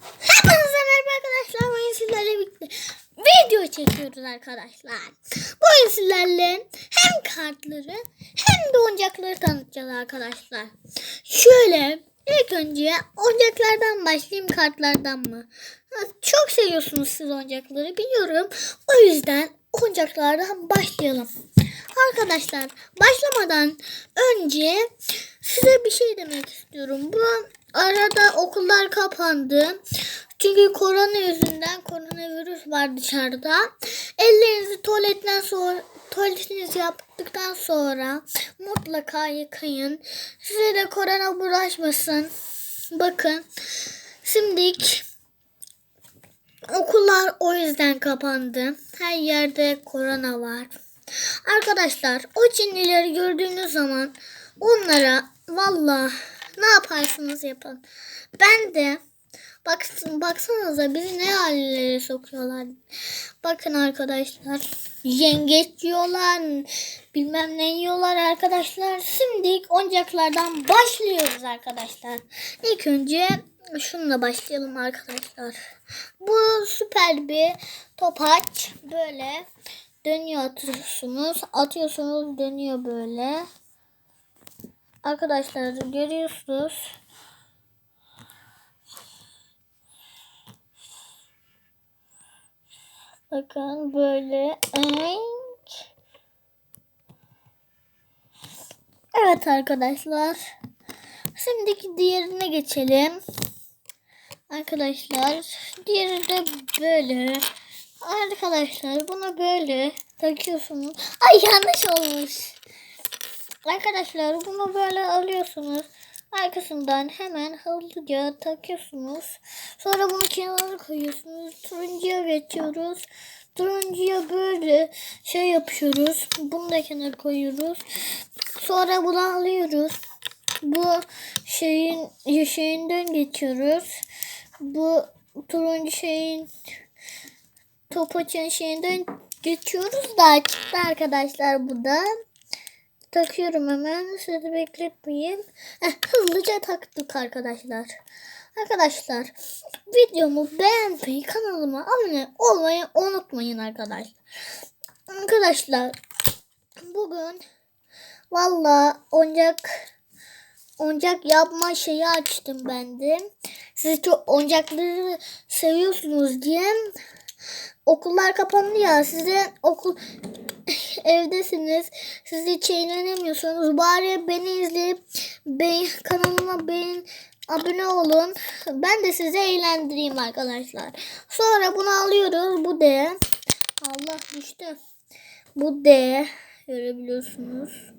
Hepinize merhaba arkadaşlar. Bugün sizlerle birlikte video çekiyoruz arkadaşlar. Bugün sizlerle hem kartları hem de oyuncakları tanıtacağız arkadaşlar. Şöyle ilk önce oyuncaklardan başlayayım kartlardan mı? Çok seviyorsunuz siz oyuncakları biliyorum. O yüzden oyuncaklardan başlayalım. Arkadaşlar başlamadan önce size bir şey demek istiyorum. Bu arada okullar kapandı. Çünkü korona yüzünden koronavirüs var dışarıda. Ellerinizi tuvaletten sonra tuvaletinizi yaptıktan sonra mutlaka yıkayın. Size de korona bulaşmasın. Bakın. Şimdilik Okullar o yüzden kapandı. Her yerde korona var. Arkadaşlar o Çinlileri gördüğünüz zaman onlara valla ne yaparsınız yapın. Ben de baksın baksanıza bizi ne hallere sokuyorlar. Bakın arkadaşlar yengeç yiyorlar bilmem ne yiyorlar arkadaşlar. Şimdi oyuncaklardan başlıyoruz arkadaşlar. İlk önce şununla başlayalım arkadaşlar. Bu süper bir topaç. Böyle dönüyor atıyorsunuz. Atıyorsunuz dönüyor böyle. Arkadaşlar görüyorsunuz. Bakın böyle. Evet arkadaşlar. Şimdiki diğerine geçelim. Arkadaşlar diğeri de böyle. Arkadaşlar bunu böyle takıyorsunuz. Ay yanlış olmuş. Arkadaşlar bunu böyle alıyorsunuz. Arkasından hemen hızlıca takıyorsunuz. Sonra bunu kenara koyuyorsunuz. Turuncuya geçiyoruz. Turuncuya böyle şey yapıyoruz. Bunu da kenara koyuyoruz. Sonra bunu alıyoruz. Bu şeyin şeyinden geçiyoruz. Bu turuncu şeyin topaçın şeyinden geçiyoruz da çıktı arkadaşlar bu. Takıyorum hemen. Sizi bekletmeyeyim. Heh, hızlıca taktık arkadaşlar. Arkadaşlar videomu beğenmeyi kanalıma abone olmayı unutmayın arkadaşlar. Arkadaşlar bugün valla oyuncak oyuncak yapma şeyi açtım ben de. Siz çok oyuncakları seviyorsunuz diye okullar kapandı ya size okul evdesiniz. Siz hiç eğlenemiyorsunuz. Bari beni izleyip beğen, kanalıma beğen, abone olun. Ben de sizi eğlendireyim arkadaşlar. Sonra bunu alıyoruz. Bu D. Allah düştü. Bu D. Görebiliyorsunuz.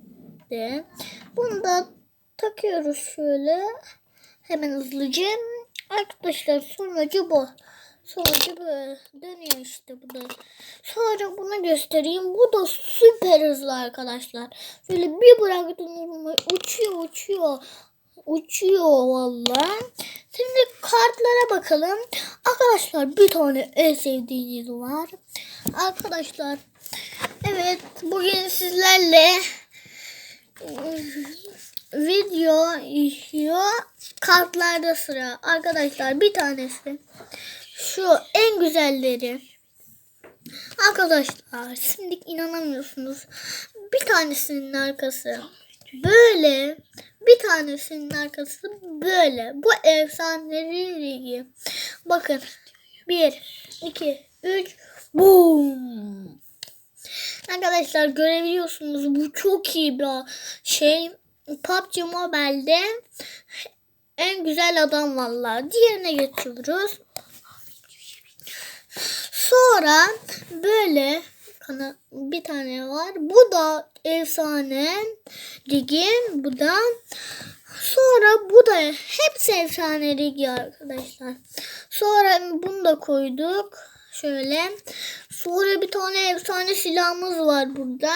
D. Bunu da takıyoruz şöyle. Hemen hızlıca. Arkadaşlar sonucu bu. Sonucu böyle dönüyor işte bu da. Sonra bunu göstereyim. Bu da süper hızlı arkadaşlar. Şöyle bir bıraktığınız uçuyor uçuyor. Uçuyor valla. Şimdi kartlara bakalım. Arkadaşlar bir tane en sevdiğiniz var. Arkadaşlar evet bugün sizlerle video işiyor. Kartlarda sıra. Arkadaşlar bir tanesi. Şu en güzelleri. Arkadaşlar şimdi inanamıyorsunuz. Bir tanesinin arkası böyle. Bir tanesinin arkası böyle. Bu efsanevi ligi. Bakın. Bir, iki, üç. Boom. Arkadaşlar görebiliyorsunuz. Bu çok iyi bir şey. PUBG Mobile'de en güzel adam vallahi. Diğerine geçiyoruz. Sonra böyle bir tane var. Bu da efsane ligin. Bu da sonra bu da hepsi efsane ligi arkadaşlar. Sonra bunu da koyduk. Şöyle. Sonra bir tane efsane silahımız var burada.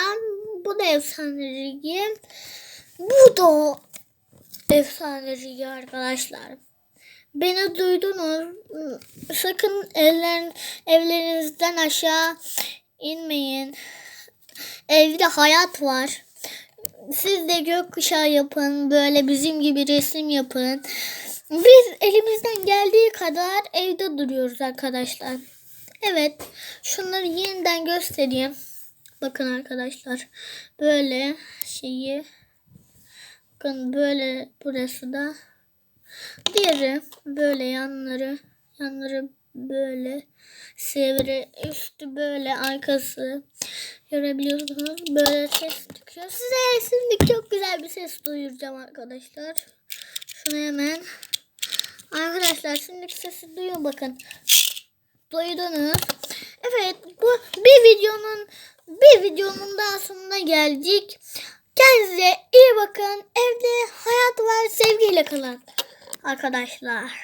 Bu da efsane ligi. Bu da efsane arkadaşlar. Beni duydunuz. Sakın eller, evlerinizden aşağı inmeyin. Evde hayat var. Siz de gökkuşağı yapın. Böyle bizim gibi resim yapın. Biz elimizden geldiği kadar evde duruyoruz arkadaşlar. Evet. Şunları yeniden göstereyim. Bakın arkadaşlar. Böyle şeyi. Bakın böyle burası da. Diğeri böyle yanları. Yanları böyle. Sivri. Üstü böyle arkası. Görebiliyorsunuz. Böyle ses çıkıyor. Size şimdi çok güzel bir ses duyuracağım arkadaşlar. Şunu hemen. Arkadaşlar şimdi sesi duyun bakın. Duydunuz. Evet bu bir videonun bir videonun daha sonuna geldik. Kendinize iyi bakın. Evde hayat var sevgiyle kalın. Arkadaşlar.